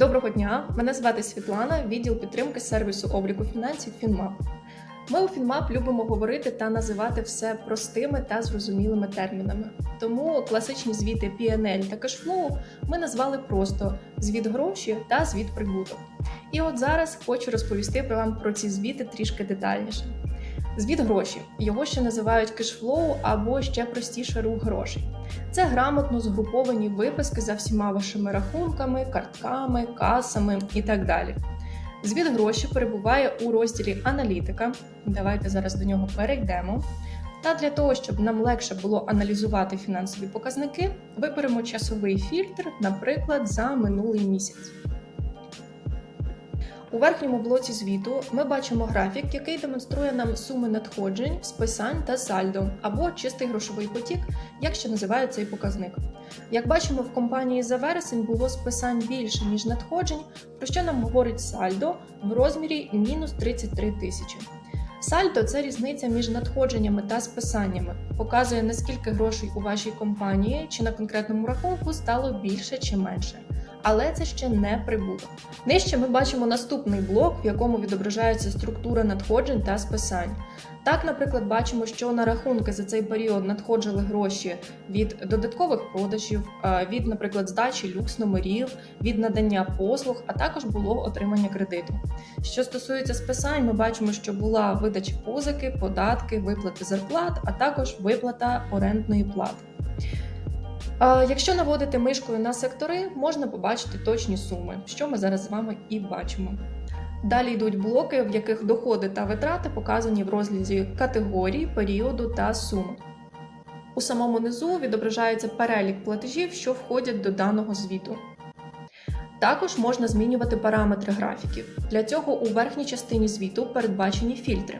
Доброго дня! Мене звати Світлана, відділ підтримки сервісу обліку фінансів Фінмап. Ми у Фінмап любимо говорити та називати все простими та зрозумілими термінами. Тому класичні звіти PNL та кешфлоу ми назвали просто звіт гроші та звіт прибуток. І от зараз хочу розповісти про вам про ці звіти трішки детальніше. Звіт гроші його ще називають кешфлоу або ще простіше рух грошей. Це грамотно згруповані виписки за всіма вашими рахунками, картками, касами і так далі. Звіт гроші перебуває у розділі аналітика. Давайте зараз до нього перейдемо. Та для того, щоб нам легше було аналізувати фінансові показники, виберемо часовий фільтр, наприклад, за минулий місяць. У верхньому блоці звіту ми бачимо графік, який демонструє нам суми надходжень, списань та сальдо або чистий грошовий потік, як ще називає цей показник. Як бачимо, в компанії за вересень було списань більше ніж надходжень, про що нам говорить сальдо в розмірі мінус 33 тисячі. Сальдо це різниця між надходженнями та списаннями, показує наскільки грошей у вашій компанії чи на конкретному рахунку стало більше чи менше. Але це ще не прибуток. Нижче ми бачимо наступний блок, в якому відображається структура надходжень та списань. Так, наприклад, бачимо, що на рахунки за цей період надходжили гроші від додаткових продажів, е, від, наприклад, здачі люкс номерів, від надання послуг, а також було отримання кредиту. Що стосується списань, ми бачимо, що була видача позики, податки, виплати зарплат, а також виплата орендної плати. Якщо наводити мишкою на сектори, можна побачити точні суми, що ми зараз з вами і бачимо. Далі йдуть блоки, в яких доходи та витрати показані в розрізі категорії, періоду та суми. У самому низу відображається перелік платежів, що входять до даного звіту. Також можна змінювати параметри графіків. Для цього у верхній частині звіту передбачені фільтри.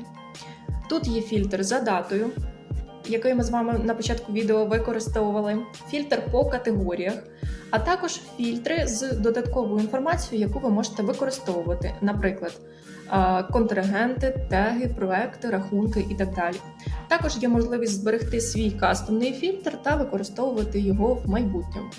Тут є фільтр за датою, який ми з вами на початку відео використовували, фільтр по категоріях, а також фільтри з додатковою інформацією, яку ви можете використовувати, наприклад, контрагенти, теги, проекти, рахунки і так далі. Також є можливість зберегти свій кастомний фільтр та використовувати його в майбутньому.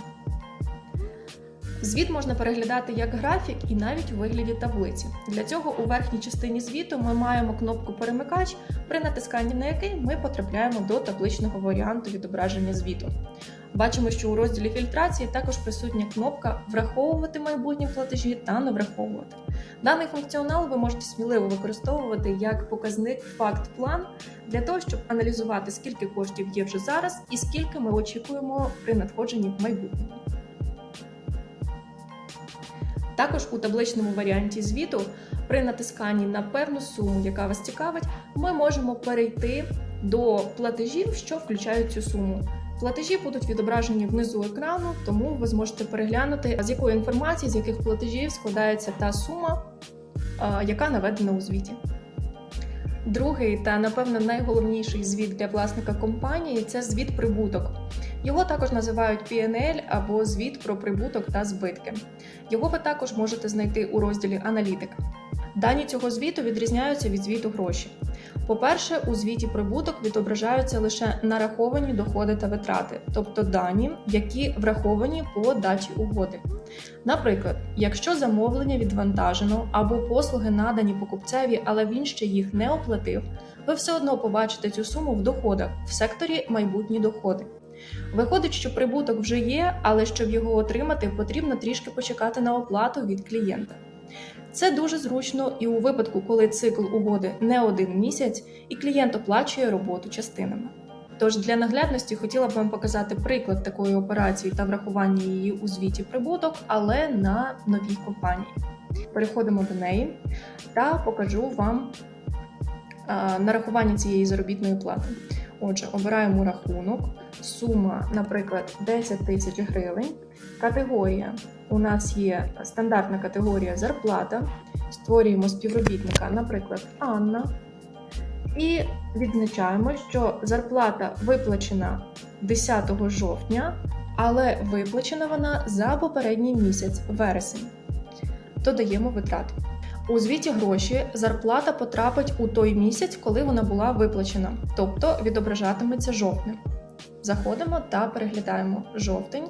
Звіт можна переглядати як графік і навіть у вигляді таблиці. Для цього у верхній частині звіту ми маємо кнопку Перемикач, при натисканні на який ми потрапляємо до табличного варіанту відображення звіту. Бачимо, що у розділі фільтрації також присутня кнопка Враховувати майбутні платежі та не враховувати. Даний функціонал ви можете сміливо використовувати як показник факт-план для того, щоб аналізувати, скільки коштів є вже зараз і скільки ми очікуємо при надходженні в майбутньому. Також у табличному варіанті звіту при натисканні на певну суму, яка вас цікавить, ми можемо перейти до платежів, що включають цю суму. Платежі будуть відображені внизу екрану, тому ви зможете переглянути, з якої інформації, з яких платежів складається та сума, яка наведена у звіті. Другий та, напевно, найголовніший звіт для власника компанії це звіт прибуток. Його також називають PNL або звіт про прибуток та збитки. Його ви також можете знайти у розділі Аналітика. Дані цього звіту відрізняються від звіту гроші. По-перше, у звіті прибуток відображаються лише нараховані доходи та витрати, тобто дані, які враховані по даті угоди. Наприклад, якщо замовлення відвантажено або послуги надані покупцеві, але він ще їх не оплатив, ви все одно побачите цю суму в доходах в секторі майбутні доходи. Виходить, що прибуток вже є, але щоб його отримати, потрібно трішки почекати на оплату від клієнта. Це дуже зручно і у випадку, коли цикл угоди не один місяць і клієнт оплачує роботу частинами. Тож для наглядності хотіла б вам показати приклад такої операції та врахування її у звіті прибуток, але на новій компанії. Переходимо до неї та покажу вам нарахування цієї заробітної плати. Отже, обираємо рахунок, сума, наприклад, 10 тисяч гривень. Категорія у нас є стандартна категорія зарплата. Створюємо співробітника, наприклад, Анна. І відзначаємо, що зарплата виплачена 10 жовтня, але виплачена вона за попередній місяць вересень. Додаємо витрати. У звіті гроші зарплата потрапить у той місяць, коли вона була виплачена, тобто відображатиметься жовтнем. Заходимо та переглядаємо жовтень,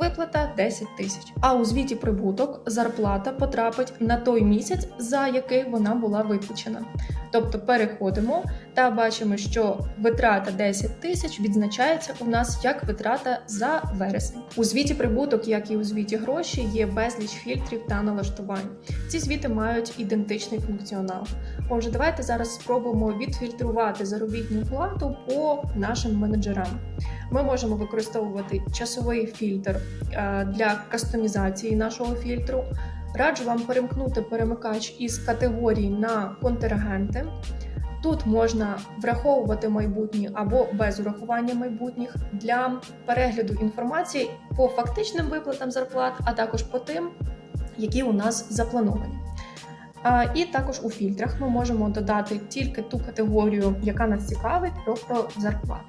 виплата 10 тисяч. А у звіті прибуток зарплата потрапить на той місяць, за який вона була виплачена. Тобто переходимо та бачимо, що витрата 10 тисяч відзначається у нас як витрата за вересень. У звіті прибуток, як і у звіті гроші, є безліч фільтрів та налаштувань. Ці звіти мають ідентичний функціонал. Отже, давайте зараз спробуємо відфільтрувати заробітну плату по нашим менеджерам. Ми можемо використовувати часовий фільтр е, для кастомізації нашого фільтру. Раджу вам перемкнути перемикач із категорій на контрагенти. Тут можна враховувати майбутні або без урахування майбутніх для перегляду інформації по фактичним виплатам зарплат, а також по тим, які у нас заплановані. І також у фільтрах ми можемо додати тільки ту категорію, яка нас цікавить, тобто зарплати.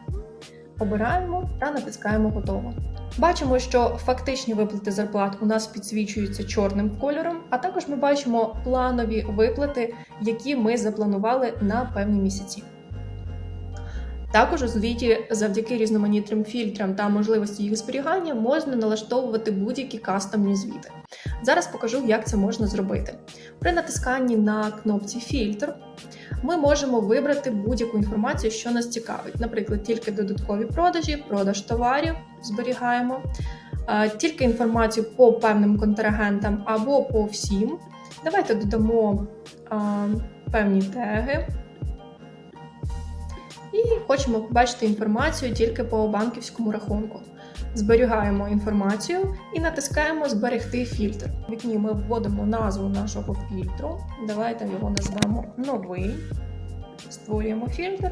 Обираємо та натискаємо готово. Бачимо, що фактичні виплати зарплат у нас підсвічуються чорним кольором, а також ми бачимо планові виплати, які ми запланували на певні місяці. Також у звіті завдяки різноманітним фільтрам та можливості їх зберігання можна налаштовувати будь-які кастомні звіти. Зараз покажу, як це можна зробити. При натисканні на кнопці Фільтр ми можемо вибрати будь-яку інформацію, що нас цікавить. Наприклад, тільки додаткові продажі, продаж товарів зберігаємо, тільки інформацію по певним контрагентам або по всім. Давайте додамо певні теги. І хочемо побачити інформацію тільки по банківському рахунку. Зберігаємо інформацію і натискаємо Зберегти фільтр. В вікні ми вводимо назву нашого фільтру. Давайте його назвемо новий. Створюємо фільтр.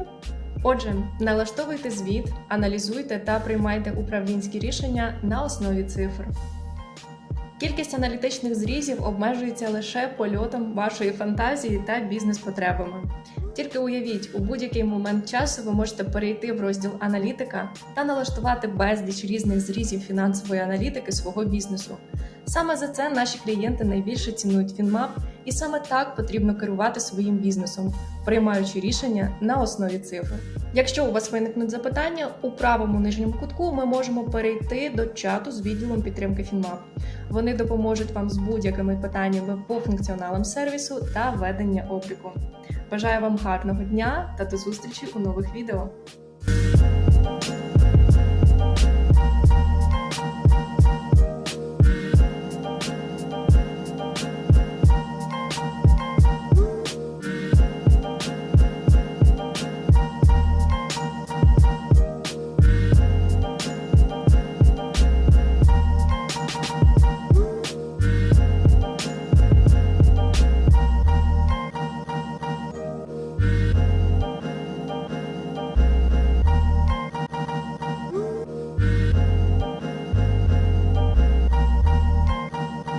Отже, налаштовуйте звіт, аналізуйте та приймайте управлінські рішення на основі цифр. Кількість аналітичних зрізів обмежується лише польотом вашої фантазії та бізнес-потребами. Тільки уявіть, у будь-який момент часу ви можете перейти в розділ аналітика та налаштувати безліч різних зрізів фінансової аналітики свого бізнесу. Саме за це наші клієнти найбільше цінують Фінмап, і саме так потрібно керувати своїм бізнесом, приймаючи рішення на основі цифр. Якщо у вас виникнуть запитання, у правому нижньому кутку ми можемо перейти до чату з відділом підтримки Фінмап. Вони допоможуть вам з будь-якими питаннями по функціоналам сервісу та ведення обліку. Бажаю вам гарного дня та до зустрічі у нових відео.